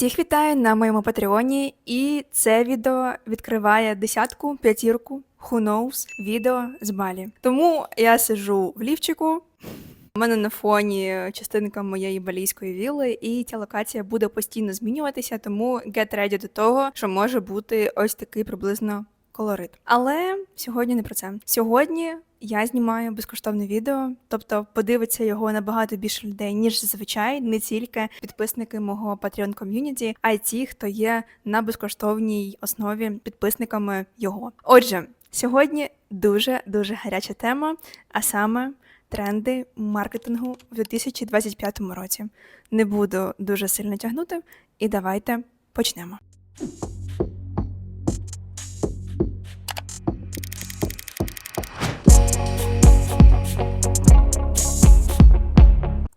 Всіх вітаю на моєму патреоні, і це відео відкриває десятку, п'ятірку, who knows, відео з Балі. Тому я сижу в лівчику. У мене на фоні частинка моєї балійської віли, і ця локація буде постійно змінюватися, тому get ready до того, що може бути ось такий приблизно колорит. Але сьогодні не про це. Сьогодні я знімаю безкоштовне відео, тобто подивиться його набагато більше людей, ніж зазвичай, не тільки підписники мого Patreon ком'юніті, а й ті, хто є на безкоштовній основі підписниками його. Отже, сьогодні дуже дуже гаряча тема, а саме. Тренди маркетингу в 2025 році. Не буду дуже сильно тягнути, і давайте почнемо.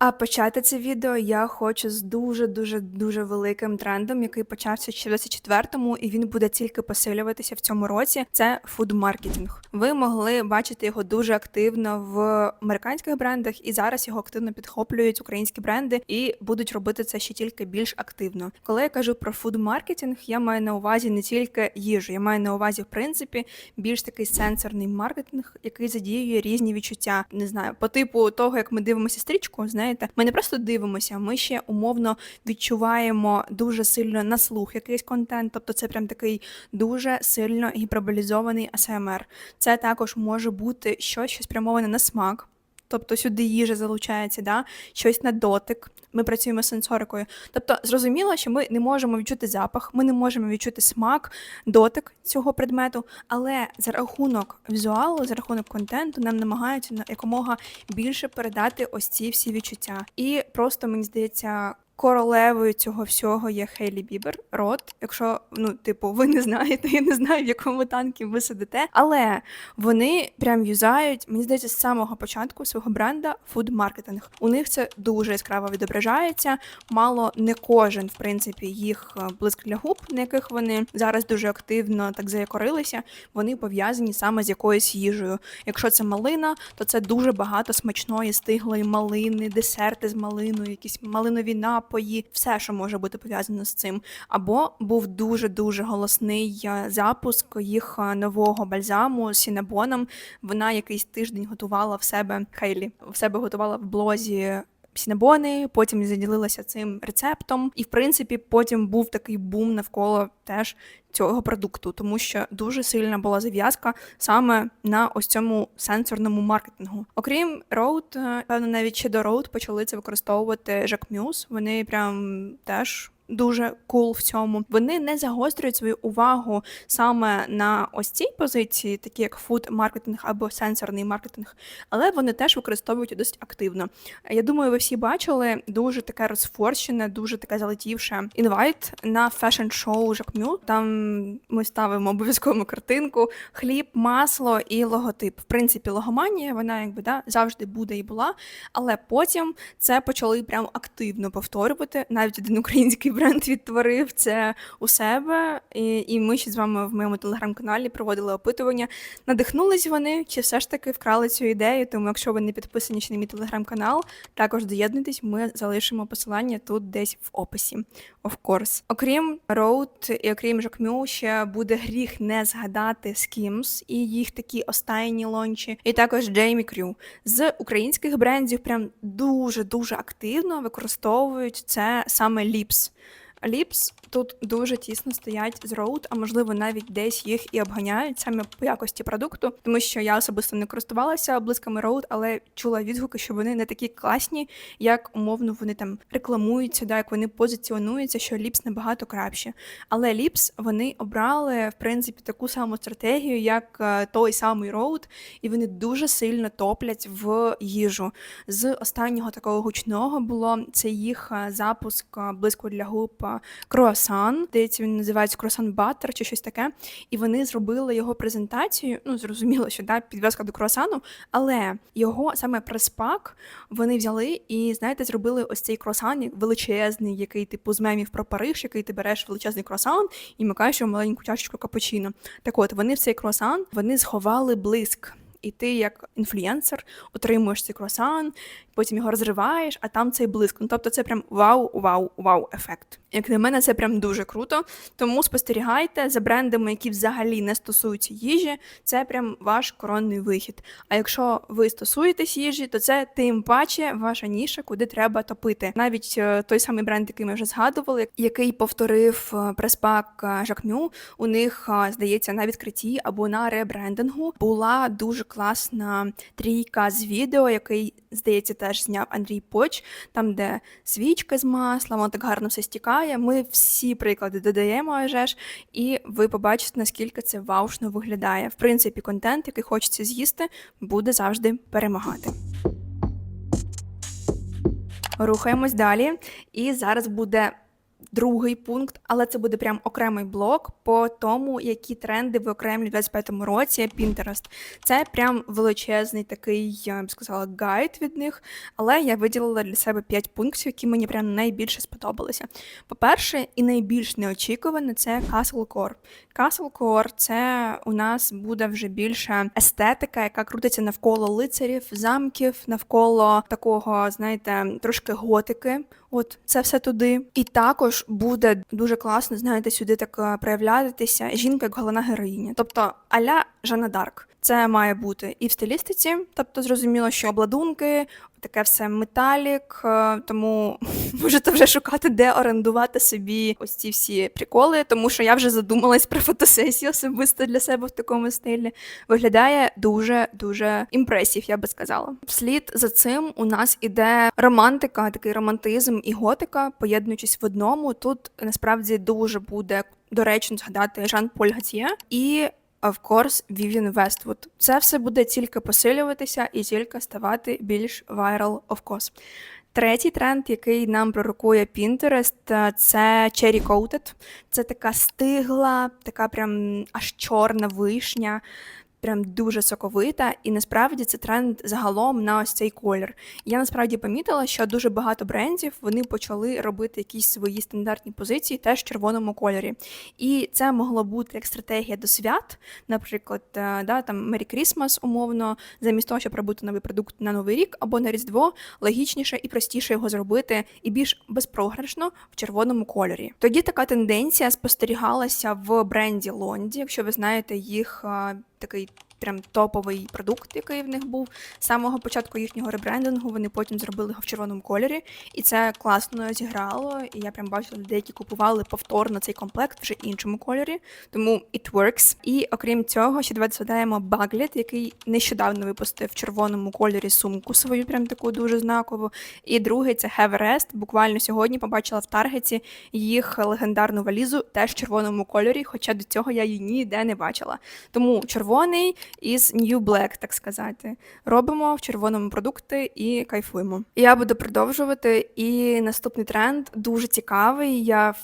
А почати це відео я хочу з дуже дуже дуже великим трендом, який почався ще в 24-му, і він буде тільки посилюватися в цьому році. Це фуд-маркетинг. Ви могли бачити його дуже активно в американських брендах, і зараз його активно підхоплюють українські бренди і будуть робити це ще тільки більш активно. Коли я кажу про фуд-маркетинг, я маю на увазі не тільки їжу, я маю на увазі в принципі більш такий сенсорний маркетинг, який задіює різні відчуття. Не знаю, по типу того, як ми дивимося стрічку, знаєте, ми не просто дивимося, ми ще умовно відчуваємо дуже сильно на слух якийсь контент. Тобто це прям такий дуже сильно гіперболізований АСМР. Це також може бути щось, що спрямоване на смак. Тобто сюди їжа залучається, да? щось на дотик. Ми працюємо з сенсорикою. Тобто, зрозуміло, що ми не можемо відчути запах, ми не можемо відчути смак, дотик цього предмету, але за рахунок візуалу, за рахунок контенту, нам намагаються на якомога більше передати ось ці всі відчуття. І просто мені здається, Королевою цього всього є Хейлі Бібер, рот. Якщо ну, типу, ви не знаєте, я не знаю, в якому танкі ви сидите. Але вони прям юзають, мені здається, з самого початку свого бренда фуд-маркетинг. У них це дуже яскраво відображається. Мало не кожен, в принципі, їх е, блиск для губ, на яких вони зараз дуже активно так заякорилися. Вони пов'язані саме з якоюсь їжею. Якщо це малина, то це дуже багато смачної, стиглої малини, десерти з малиною, якісь малинові напої напої, все, що може бути пов'язано з цим. Або був дуже дуже голосний е, запуск їх е, нового бальзаму з сінабоном. Вона якийсь тиждень готувала в себе Хейлі, в себе готувала в блозі. Сінебони, потім заділилася цим рецептом, і в принципі потім був такий бум навколо теж цього продукту, тому що дуже сильна була зав'язка саме на ось цьому сенсорному маркетингу. Окрім роут, певно, навіть ще до роут почали це використовувати Жак Мюс. Вони прям теж дуже кул cool в цьому. Вони не загострюють свою увагу саме на ось цій позиції, такі як фуд маркетинг або сенсорний маркетинг, але вони теж використовують досить активно. Я думаю, ви всі бачили дуже таке розфорщене, дуже таке залетівше інвайт на фешн-шоу Жакмю. Там ми ставимо обов'язково картинку, хліб, масло і логотип. В принципі, логоманія вона якби да завжди буде і була. Але потім це почали прям активно повторювати. Навіть один український бренд відтворив це у себе, і і ми ще з вами в моєму телеграм-каналі проводили опитування. Надихнулись вони чи все ж таки вкрали цю ідею? Тому, якщо ви не підписані ще на мій телеграм-канал, також доєднуйтесь, ми залишимо посилання тут десь в описі. Of course. Окрім Road і окрім Жакмю, ще буде гріх не згадати Skims і їх такі останні лончі, і також Джеймі Крю з українських брендів. Прям дуже дуже активно використовують це саме Lips. Ліпс тут дуже тісно стоять з роуд, а можливо навіть десь їх і обганяють саме по якості продукту, тому що я особисто не користувалася блисками роуд, але чула відгуки, що вони не такі класні, як умовно вони там рекламуються, да, як вони позиціонуються, що ліпс набагато краще. Але ліпс вони обрали в принципі таку саму стратегію, як е, той самий роуд, і вони дуже сильно топлять в їжу. З останнього такого гучного було це їх е, запуск е, близько для губ круасан. Здається, він називається круасан баттер чи щось таке. І вони зробили його презентацію. Ну, зрозуміло, що да, підв'язка до круасану, але його саме прес-пак вони взяли і, знаєте, зробили ось цей круасан величезний, який типу з мемів про Париж, який ти береш величезний круасан і макаєш його маленьку чашечку капучино. Так от вони в цей круасан вони сховали блиск. І ти як інфлюенсер отримуєш цей круасан, потім його розриваєш, а там цей блиск. Ну, тобто це прям вау, вау, вау ефект. Як на мене, це прям дуже круто. Тому спостерігайте за брендами, які взагалі не стосуються їжі. Це прям ваш коронний вихід. А якщо ви стосуєтесь їжі, то це тим паче ваша ніша, куди треба топити. Навіть е, той самий бренд, який ми вже згадували, який повторив е, прес-пак е, Жакмю, у них е, здається на відкритті або на ребрендингу була дуже класна трійка з відео, який здається теж зняв Андрій Поч, там де свічка з масла, воно так гарно все стікає. Ми всі приклади додаємо, аже ж, і ви побачите, наскільки це ваушно виглядає. В принципі, контент, який хочеться з'їсти, буде завжди перемагати. Рухаємось далі, і зараз буде другий пункт, але це буде прям окремий блок по тому, які тренди виокремлюють у 25-му році Pinterest. Це прям величезний такий, я б сказала, гайд від них. Але я виділила для себе 5 пунктів, які мені прям найбільше сподобалися. По-перше, і найбільш неочікуване це Castle Core. Castle Core – це у нас буде вже більше естетика, яка крутиться навколо лицарів, замків, навколо такого, знаєте, трошки готики. От це все туди. І також буде дуже класно, знаєте, сюди так е, проявлятися жінка як головна героїня. Тобто аля Жанна Дарк. Це має бути і в стилістиці, тобто зрозуміло, що обладунки, таке все металік, е, тому можете вже шукати, де орендувати собі ось ці всі приколи, тому що я вже задумалась про фотосесію особисто для себе в такому стилі. Виглядає дуже дуже імпресів, я би сказала. Вслід за цим у нас іде романтика, такий романтизм і готика, поєднуючись в одному. Тут насправді дуже буде доречно згадати Жан Поль Гатьє і of course, Vivian Westwood. Це все буде тільки посилюватися і тільки ставати більш viral, of course. Третій тренд, який нам пророкує Pinterest, це Cherry Coated. Це така стигла, така прям аж чорна вишня прям дуже соковита, і насправді це тренд загалом на ось цей колір. Я насправді помітила, що дуже багато брендів вони почали робити якісь свої стандартні позиції теж в червоному кольорі. І це могло бути як стратегія до свят, наприклад, е, да, там Merry Christmas, умовно, замість того, щоб робити новий продукт на новий рік або на Різдво, логічніше і простіше його зробити, і більш безпрограшно в червоному кольорі. Тоді така тенденція спостерігалася в бренді Лонді, якщо ви знаєте їх е, такий прям топовий продукт, який в них був з самого початку їхнього ребрендингу. Вони потім зробили його в червоному кольорі, і це класно зіграло. І я прям бачила людей, які купували повторно цей комплект вже іншому кольорі. Тому it works. І окрім цього, ще давайте згадаємо Baglet, який нещодавно випустив в червоному кольорі сумку свою, прям таку дуже знакову. І другий це Heverest. Буквально сьогодні побачила в Таргеті їх легендарну валізу теж в червоному кольорі, хоча до цього я її ніде не бачила. Тому червоний із New Black, так сказати. Робимо в червоному продукти і кайфуємо. Я буду продовжувати. І наступний тренд дуже цікавий. Я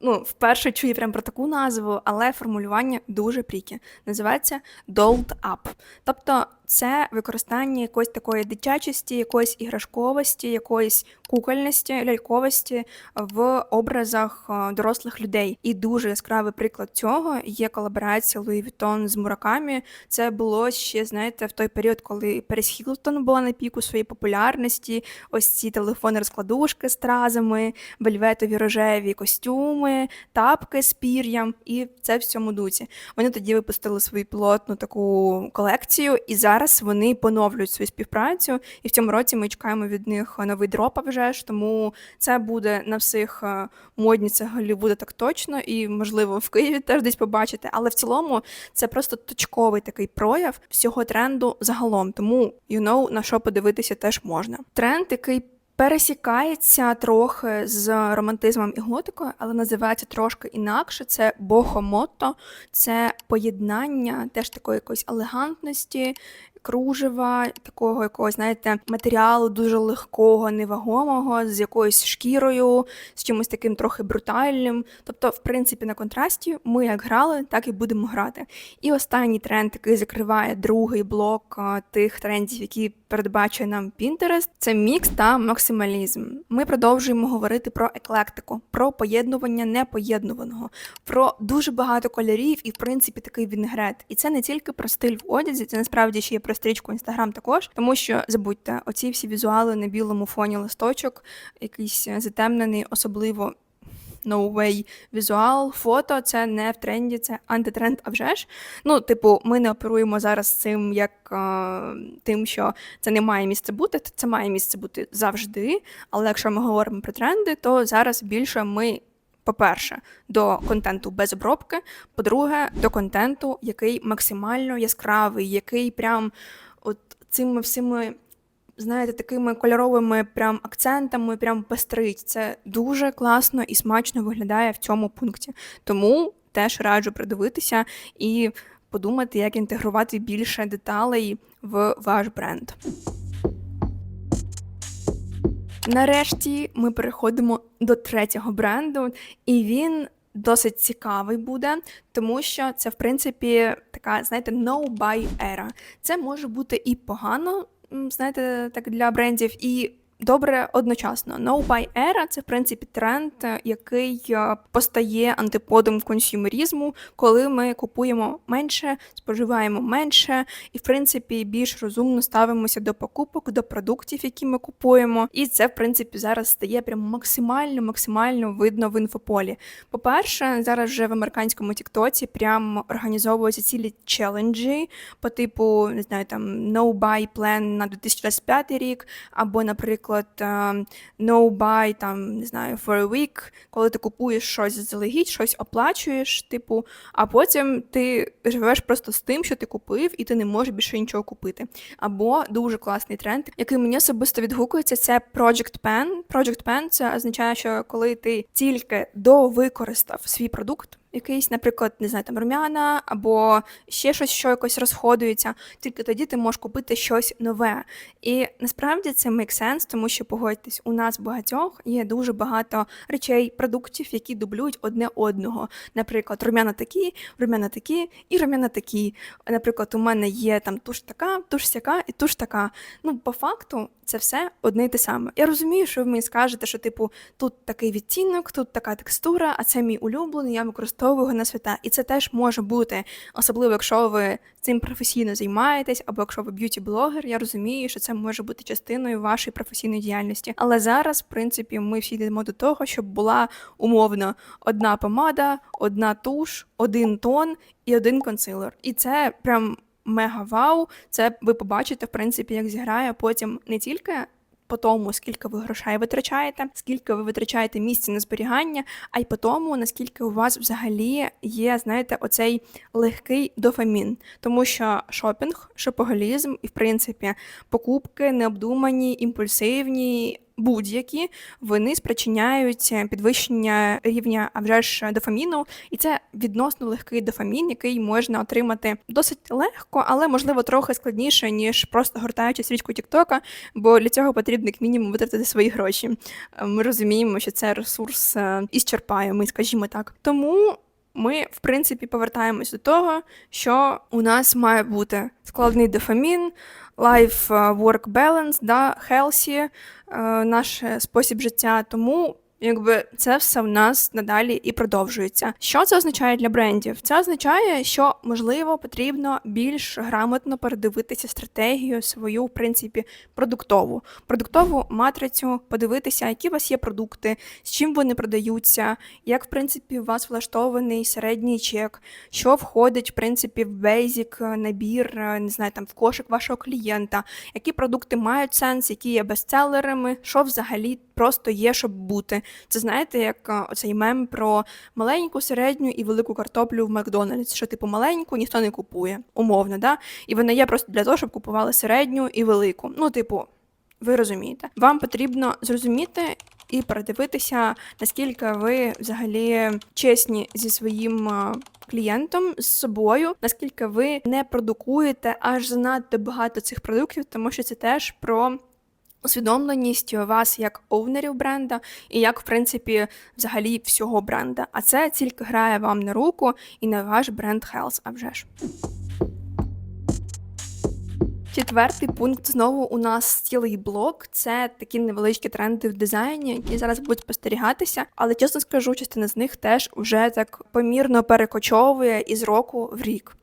ну, вперше чую прям про таку назву, але формулювання дуже пріки. Називається Dolled Up. Тобто це використання якоїсь такої дитячості, якоїсь іграшковості, якоїсь кукольності, ляльковості в образах е, дорослих людей. І дуже яскравий приклад цього є колаборація Луї Vuitton з Муракамі. Це було ще, знаєте, в той період, коли Перес Хілтон була на піку своєї популярності. Ось ці телефони-розкладушки з тразами, вельветові рожеві костюми, тапки з пір'ям, і це в цьому дуці. Вони тоді випустили свою пілотну таку колекцію, і зараз вони поновлюють свою співпрацю. І в цьому році ми чекаємо від них новий дроп, вже ж тому це буде на всіх е, модніцях Голлівуда так точно, і можливо в Києві теж десь побачити. Але в цілому це просто точковий такий прояв всього тренду загалом. Тому you know, на що подивитися теж можна. Тренд, який пересікається трохи з романтизмом і готикою, але називається трошки інакше. Це бохомото, це поєднання теж такої якоїсь елегантності, кружева, такого якогось, знаєте, матеріалу дуже легкого, невагомого, з якоюсь шкірою, з чимось таким трохи брутальним. Тобто, в принципі, на контрасті ми як грали, так і будемо грати. І останній тренд, який закриває другий блок тих трендів, які передбачує нам Pinterest, це мікс та максималізм. Ми продовжуємо говорити про еклектику, про поєднування непоєднуваного, про дуже багато кольорів і, в принципі, такий вінгрет. І це не тільки про стиль в одязі, це насправді ще є про стрічку Інстаграм також, тому що забудьте, оці всі візуали на білому фоні листочок, якийсь е, затемнений, особливо. No way візуал, фото це не в тренді, це антитренд, а вже ж. Ну, типу, ми не оперуємо зараз цим як е, тим, що це не має місце бути, це має місце бути завжди. Але якщо ми говоримо про тренди, то зараз більше ми. По-перше, до контенту без обробки. По-друге, до контенту, який максимально яскравий, який прям от цими всіми, знаєте, такими кольоровими прям акцентами, прям пестрить. Це дуже класно і смачно виглядає в цьому пункті. Тому теж раджу придивитися і подумати, як інтегрувати більше деталей в ваш бренд. Нарешті ми переходимо до третього бренду, і він досить цікавий буде, тому що це, в принципі, така, знаєте, no-buy era. Це може бути і погано, знаєте, так для брендів, і добре одночасно. No-buy era – це в принципі тренд, е, який е, постає антиподом консюмерізму, коли ми купуємо менше, споживаємо менше, і в принципі більш розумно ставимося до покупок, до продуктів, які ми купуємо. І це, в принципі, зараз стає прям максимально, максимально видно в інфополі. По-перше, зараз вже в американському Тіктоці прям організовуються цілі челенджі по типу, не знаю, там no buy plan на 2025 рік, або, наприклад, е, no buy, там, не знаю, for a week, коли ти купуєш щось заздалегідь, щось оплачуєш, типу, а потім ти живеш просто з тим, що ти купив, і ти не можеш більше нічого купити. Або дуже класний тренд, який мені особисто відгукується, це Project Pen. Project Pen – це означає, що коли ти тільки довикористав свій продукт. Якийсь, наприклад, не знаю, там рум'яна або ще щось, що якось розходується, тільки тоді ти можеш купити щось нове. І насправді це make sense, тому що погодьтесь, у нас багатьох є дуже багато речей, продуктів, які дублюють одне одного. Наприклад, рум'яна такі, рум'яна такі і рум'яна такі. Наприклад, у мене є там туш така, туш сяка і туш така. Ну, по факту, це все одне й те саме. Я розумію, що ви мені скажете, що типу тут такий відтінок, тут така текстура, а це мій улюблений, я використовую його на свята. І це теж може бути, особливо якщо ви цим професійно займаєтесь, або якщо ви б'юті-блогер, я розумію, що це може бути частиною вашої професійної діяльності. Але зараз, в принципі, ми всі йдемо до того, щоб була умовно одна помада, одна туш, один тон і один консилер. І це прям мега вау. Це ви побачите, в принципі, як зіграє потім не тільки. По тому, скільки ви грошей витрачаєте, скільки ви витрачаєте місця на зберігання, а й по тому, наскільки у вас взагалі є, знаєте, оцей легкий дофамін. Тому що шопінг, шопоголізм і, в принципі, покупки необдумані, імпульсивні, будь-які, вони спричиняють підвищення рівня а вже ж дофаміну, і це відносно легкий дофамін, який можна отримати досить легко, але можливо трохи складніше, ніж просто гортаючи стрічку Тіктока, бо для цього потрібно як мінімум витратити свої гроші. Ми розуміємо, що це ресурс е, ісчерпає, скажімо так. Тому. Ми, в принципі, повертаємось до того, що у нас має бути складний дофамін, life-work balance, да, healthy, е, наш спосіб життя. Тому Якби це все в нас надалі і продовжується. Що це означає для брендів? Це означає, що можливо потрібно більш грамотно передивитися стратегію свою, в принципі, продуктову, продуктову матрицю, подивитися, які у вас є продукти, з чим вони продаються, як в принципі у вас влаштований середній чек, що входить в принципі в бейзік набір, не знаю, там в кошик вашого клієнта, які продукти мають сенс, які є бестселерами, що взагалі просто є, щоб бути. Це знаєте, як е, оцей мем про маленьку, середню і велику картоплю в Макдональдс, що типу маленьку ніхто не купує, умовно, да? І вона є просто для того, щоб купували середню і велику. Ну, типу, ви розумієте. Вам потрібно зрозуміти. І передивитися, наскільки ви взагалі чесні зі своїм е, клієнтом з собою, наскільки ви не продукуєте аж занадто багато цих продуктів, тому що це теж про усвідомленість вас як оунерів бренда і як, в принципі, взагалі всього бренда. А це тільки грає вам на руку і на ваш бренд Health, а вже ж. Четвертий пункт знову у нас цілий блок. Це такі невеличкі тренди в дизайні, які зараз будуть спостерігатися. Але чесно скажу, частина з них теж вже так помірно перекочовує із року в рік.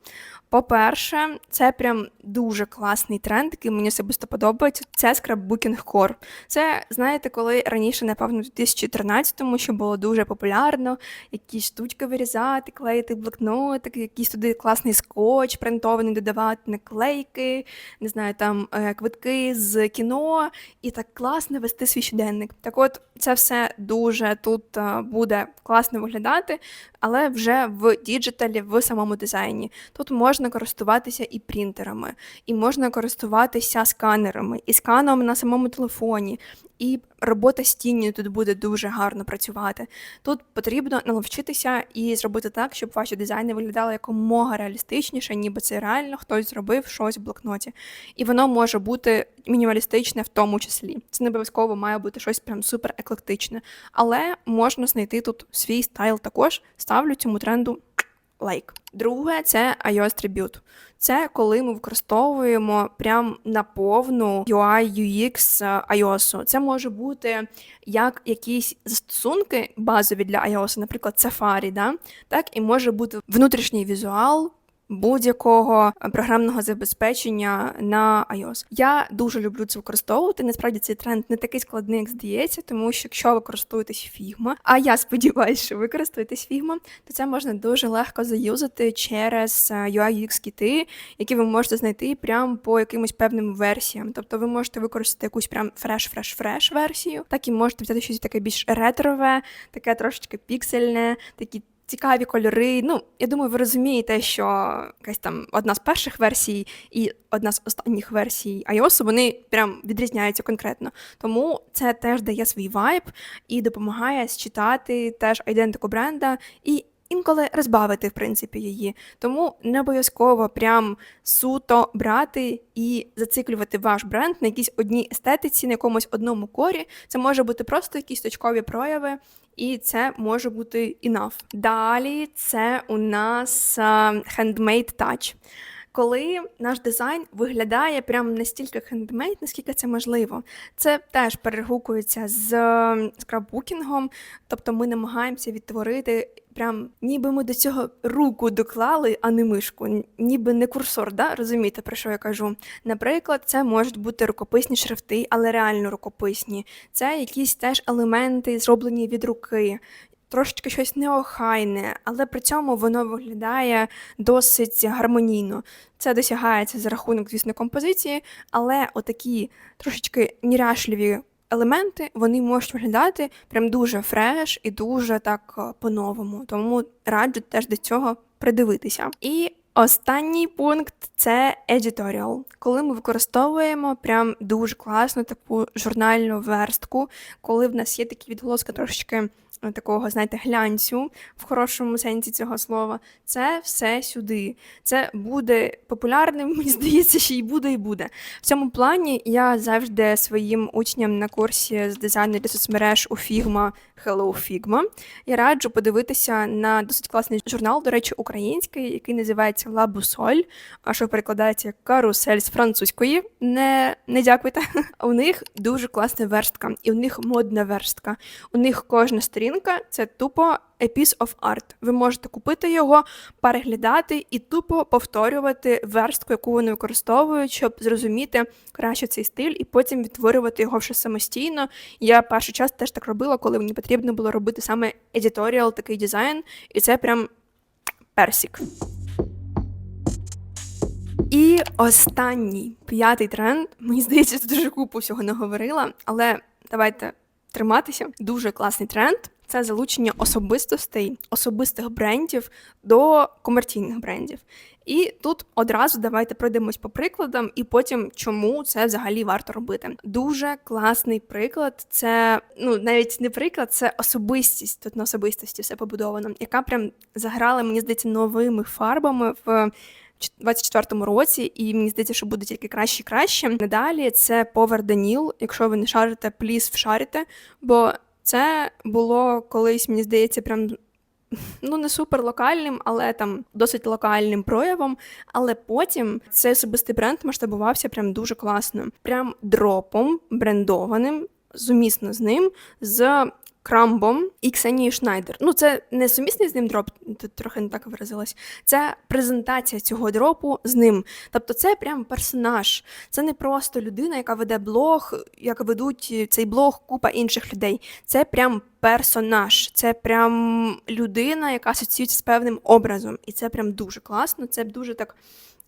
По-перше, це прям дуже класний тренд, який мені особисто подобається. Це скраббукінг Core. Це знаєте, коли раніше, напевно, в 2013-му, що було дуже популярно, якісь штучки вирізати, клеїти блокнотик, якийсь туди класний скотч, принтований додавати наклейки, не знаю, там е, квитки з кіно, і так класно вести свій щоденник. Так от, це все дуже тут е, буде класно виглядати, але вже в діджиталі, в самому дизайні. Тут можна користуватися і принтерами, і можна користуватися сканерами, і сканом на самому телефоні, і робота з тінню тут буде дуже гарно працювати. Тут потрібно навчитися і зробити так, щоб ваші дизайни виглядали якомога реалістичніше, ніби це реально хтось зробив щось в блокноті. І воно може бути мінімалістичне в тому числі. Це не обов'язково має бути щось прям супер еклектичне. Але можна знайти тут свій стайл також. Ставлю цьому тренду лайк. Друге, це iOS Tribute. Це коли ми використовуємо прям на повну UI, UX iOS. Це може бути як якісь застосунки базові для iOS, наприклад, Safari, да? так і може бути внутрішній візуал будь-якого програмного забезпечення на iOS. Я дуже люблю це використовувати. Насправді цей тренд не такий складний, як здається, тому що якщо ви користуєтесь Figma, а я сподіваюся, що ви користуєтесь Figma, то це можна дуже легко заюзати через UI UX кіти, які ви можете знайти прямо по якимось певним версіям. Тобто ви можете використати якусь прям фреш-фреш-фреш версію, так і можете взяти щось таке більш ретрове, таке трошечки піксельне, такі цікаві кольори. Ну, я думаю, ви розумієте, що якась там одна з перших версій і одна з останніх версій iOS, вони прям відрізняються конкретно. Тому це теж дає свій вайб і допомагає считати теж айдентику бренда і. Інколи розбавити, в принципі, її. Тому не обов'язково прям суто брати і зациклювати ваш бренд на якійсь одній естетиці, на якомусь одному корі. Це може бути просто якісь точкові прояви, і це може бути enough. Далі це у нас handmade touch. Коли наш дизайн виглядає прям настільки хендмейд, наскільки це можливо, це теж перегукується з скраббукінгом, тобто ми намагаємося відтворити прям ніби ми до цього руку доклали, а не мишку, ніби не курсор, да? розумієте, про що я кажу? Наприклад, це можуть бути рукописні шрифти, але реально рукописні. Це якісь теж елементи, зроблені від руки. Трошечки щось неохайне, але при цьому воно виглядає досить гармонійно. Це досягається за рахунок, звісно, композиції, але отакі трошечки ніряшливі елементи вони можуть виглядати прям дуже фреш і дуже так е, по-новому. Тому раджу теж до цього придивитися. І Останній пункт це editorial. Коли ми використовуємо прям дуже класну таку журнальну верстку, коли в нас є такі відголоски трошечки такого, знаєте, глянцю в хорошому сенсі цього слова. Це все сюди. Це буде популярним, мені здається, що і буде, і буде. В цьому плані я завжди своїм учням на курсі з дизайну для соцмереж у Figma Hello Figma. Я раджу подивитися на досить класний журнал, до речі, український, який називається La Boussole, а що перекладається карусель з французької. Не не дякуйте. У них дуже класна верстка, і у них модна верстка. У них кожна сторінка це тупо a piece of art. Ви можете купити його, переглядати і тупо повторювати верстку, яку вони використовують, щоб зрозуміти краще цей стиль, і потім відтворювати його вже самостійно. Я перший час теж так робила, коли мені потрібно було робити саме editorial, такий дизайн, і це прям персик. І останній п'ятий тренд, мені здається, дуже купу всього не говорила, але давайте триматися. Дуже класний тренд це залучення особистостей, особистих брендів до комерційних брендів. І тут одразу давайте пройдемось по прикладам, і потім чому це взагалі варто робити. Дуже класний приклад. Це ну навіть не приклад, це особистість. Тут на особистості все побудовано, яка прям заграла, мені здається, новими фарбами в. 24-му році, і мені здається, що буде тільки краще і краще. Надалі це Power Даніл. Якщо ви не шарите, пліс вшарите, бо це було колись, мені здається, прям. Ну, не супер локальним, але там досить локальним проявом. Але потім цей особистий бренд масштабувався прям дуже класно, прям дропом брендованим, зумісно з ним, з Крамбом і Ксенією Шнайдер. Ну, це не сумісний з ним дроп, трохи не так виразилась. Це презентація цього дропу з ним. Тобто, це прям персонаж. Це не просто людина, яка веде блог, як ведуть цей блог купа інших людей. Це прям персонаж, це прям людина, яка асоціюється з певним образом. І це прям дуже класно. Це дуже так.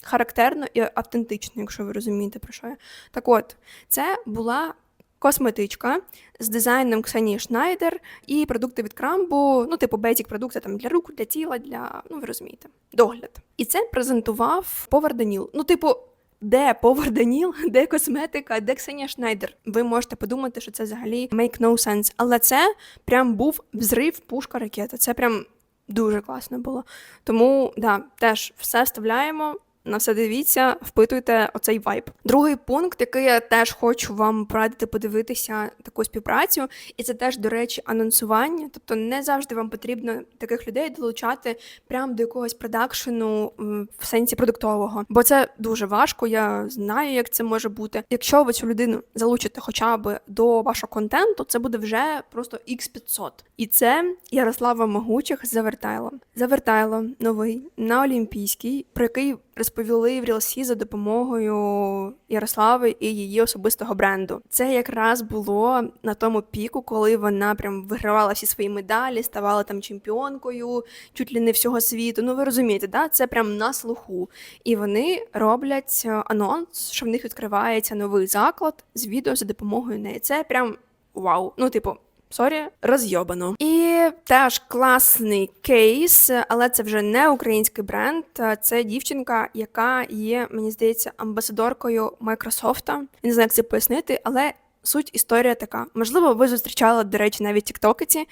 Характерно і автентично, якщо ви розумієте, про що я. Так от, це була косметичка з дизайном Ксенії Шнайдер і продукти від крамбу, ну, типу, бейсік продукти там для рук, для тіла, для, ну ви розумієте, догляд. І це презентував Повар Даніл. Ну, типу. Де Повар Даніл, де косметика, де Ксенія Шнайдер? Ви можете подумати, що це взагалі make no sense. Але це прям був взрив пушка ракета. Це прям дуже класно було. Тому да, теж все вставляємо. На все дивіться, впитуйте оцей вайб. Другий пункт, який я теж хочу вам порадити подивитися таку співпрацю, і це теж, до речі, анонсування. Тобто не завжди вам потрібно таких людей долучати прямо до якогось продакшену в сенсі продуктового, бо це дуже важко. Я знаю, як це може бути. Якщо ви цю людину залучите хоча б до вашого контенту, це буде вже просто x 500 І це Ярослава Могучих з Завертайло. Завертайло новий на Олімпійський, про який розповіли в Рілсі за допомогою Ярослави і її особистого бренду. Це якраз було на тому піку, коли вона прям вигравала всі свої медалі, ставала там чемпіонкою, чуть ли не всього світу. Ну ви розумієте, да? це прям на слуху. І вони роблять анонс, що в них відкривається новий заклад з відео за допомогою неї. Це прям вау. Ну, типу. Сорі, розйобано. І теж класний кейс, але це вже не український бренд. Це дівчинка, яка є, мені здається, амбасадоркою Майкрософта. Не знаю, як це пояснити, але. Суть історія така. Можливо, ви зустрічали, до речі, навіть тіктокиці.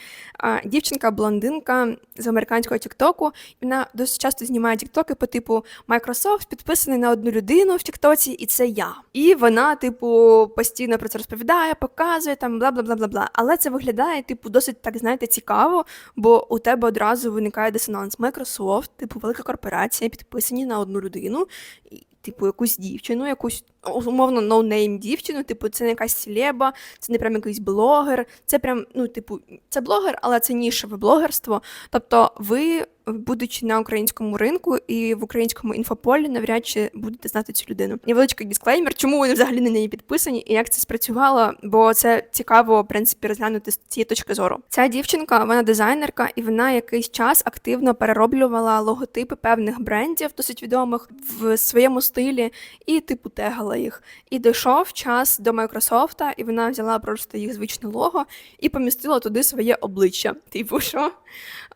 Дівчинка-блондинка з американського Тіктоку. Вона досить часто знімає тіктоки по типу Microsoft підписаний на одну людину в Тіктоці, і це я. І вона, типу, постійно про це розповідає, показує там бла бла бла бла бла. Але це виглядає, типу, досить так, знаєте, цікаво, бо у тебе одразу виникає дисонанс. Microsoft, типу, велика корпорація, підписані на одну людину. Типу, якусь дівчину, якусь умовно ноунейм дівчину, типу, це не якась селеба, це не прям якийсь блогер, це прям, ну, типу, це блогер, але це нішеве блогерство. Тобто, ви, будучи на українському ринку і в українському інфополі, навряд чи будете знати цю людину. Невеличкий дисклеймер, чому вони взагалі на неї підписані і як це спрацювало, бо це цікаво, в принципі, розглянути з цієї точки зору. Ця дівчинка, вона дизайнерка, і вона якийсь час активно перероблювала логотипи певних брендів, досить відомих в своєму стилі, і типу тегала їх. І дійшов час до Майкрософта, і вона взяла просто їх звичне лого і помістила туди своє обличчя. Типу, що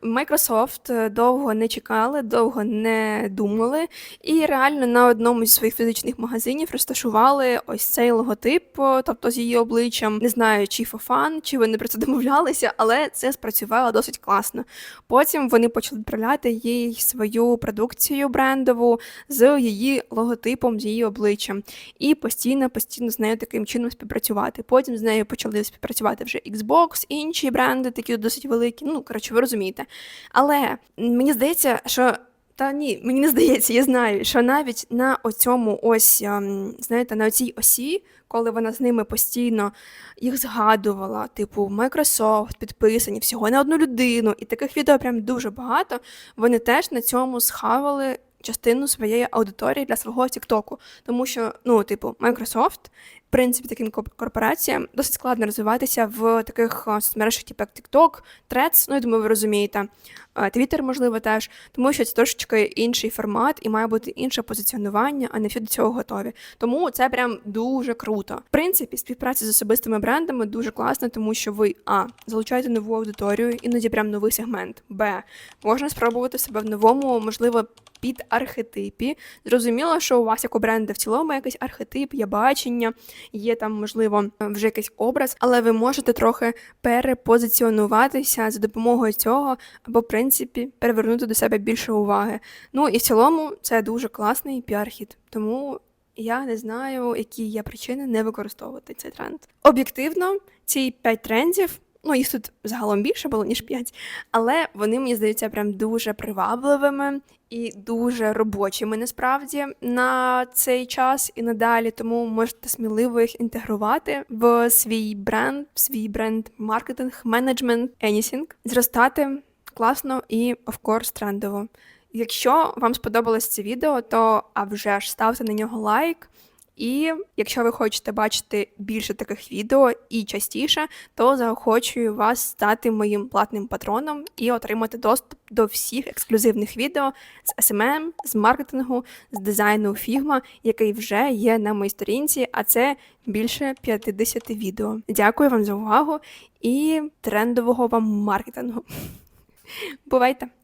Microsoft довго не чекали, довго не думали, і реально на одному зі своїх фізичних магазинів розташували ось цей логотип, тобто з її обличчям. Не знаю, чи фофан, чи вони про це домовлялися, але це спрацювало досить класно. Потім вони почали відправляти їй свою продукцію брендову з її логотипом, з її обличчям, і постійно, постійно з нею таким чином співпрацювати. Потім з нею почали співпрацювати вже Xbox, інші бренди, такі досить великі. Ну коротше, ви розумієте. Але мені здається, що. Та ні, мені не здається, я знаю, що навіть на оцьому ось, ем, знаєте, на цій осі, коли вона з ними постійно їх згадувала, типу Microsoft, підписані всього на одну людину, і таких відео прям дуже багато. Вони теж на цьому схавали частину своєї аудиторії для свого Тіктоку. Тому що, ну, типу, Microsoft, принципі, таким корпораціям досить складно розвиватися в таких соцмережах, типу як TikTok, Threads, ну я думаю, ви розумієте. Twitter, можливо, теж, тому що це трошечки інший формат і має бути інше позиціонування, а не всі до цього готові. Тому це прям дуже круто. В принципі, співпраця з особистими брендами дуже класна, тому що ви а залучаєте нову аудиторію, іноді прям новий сегмент. Б можна спробувати себе в новому, можливо, під архетипі. Зрозуміло, що у вас як у бренда в цілому якийсь архетип, є бачення, є там, можливо, вже якийсь образ, але ви можете трохи перепозиціонуватися за допомогою цього, або в принципі перевернути до себе більше уваги. Ну і в цілому це дуже класний піар-хід. Тому. Я не знаю, які є причини не використовувати цей тренд. Об'єктивно, ці п'ять трендів Ну, їх тут загалом більше було, ніж 5. Але вони мені здаються прям дуже привабливими і дуже робочими насправді на цей час і надалі. Тому можете сміливо їх інтегрувати в свій бренд, в свій бренд маркетинг, менеджмент, anything, зростати класно і of course, трендово. Якщо вам сподобалось це відео, то а вже ж ставте на нього лайк. І якщо ви хочете бачити більше таких відео і частіше, то заохочую вас стати моїм платним патроном і отримати доступ до всіх ексклюзивних відео з SMM, з маркетингу, з дизайну Figma, який вже є на моїй сторінці, а це більше 50 відео. Дякую вам за увагу і трендового вам маркетингу. Бувайте!